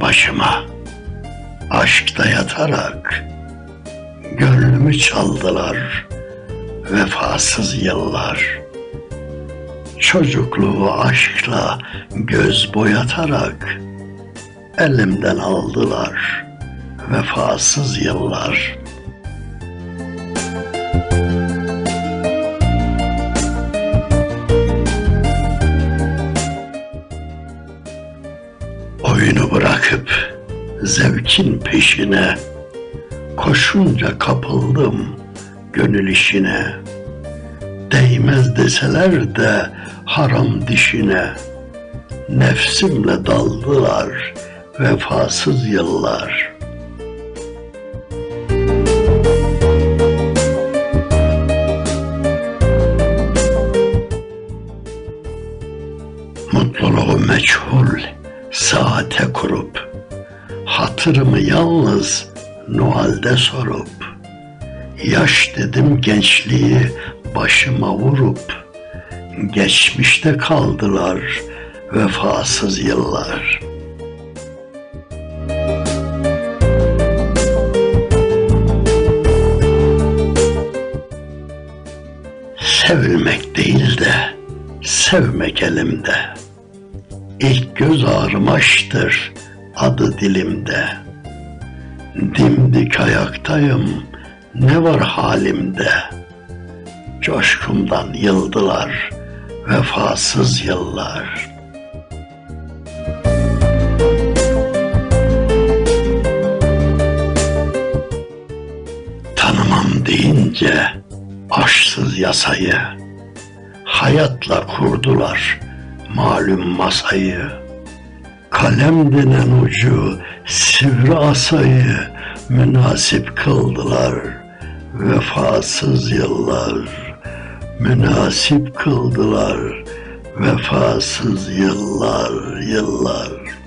başıma aşkta yatarak gönlümü çaldılar vefasız yıllar. Çocukluğu aşkla göz boyatarak elimden aldılar vefasız yıllar. Oyunu bırakıp zevkin peşine koşunca kapıldım gönül işine. Değmez deseler de haram dişine nefsimle daldılar vefasız yıllar. Mutluluğu meçhul saate kurup hatırımı yalnız Noel'de sorup yaş dedim gençliği başıma vurup geçmişte kaldılar vefasız yıllar. Sevilmek değil de sevmek elimde. İlk göz ağrım aştır adı dilimde. Dimdik ayaktayım ne var halimde. Coşkumdan yıldılar vefasız yıllar. Tanımam deyince aşsız yasayı hayatla kurdular malum masayı. Kalem denen ucu sivri asayı münasip kıldılar vefasız yıllar. Münasip kıldılar vefasız yıllar, yıllar.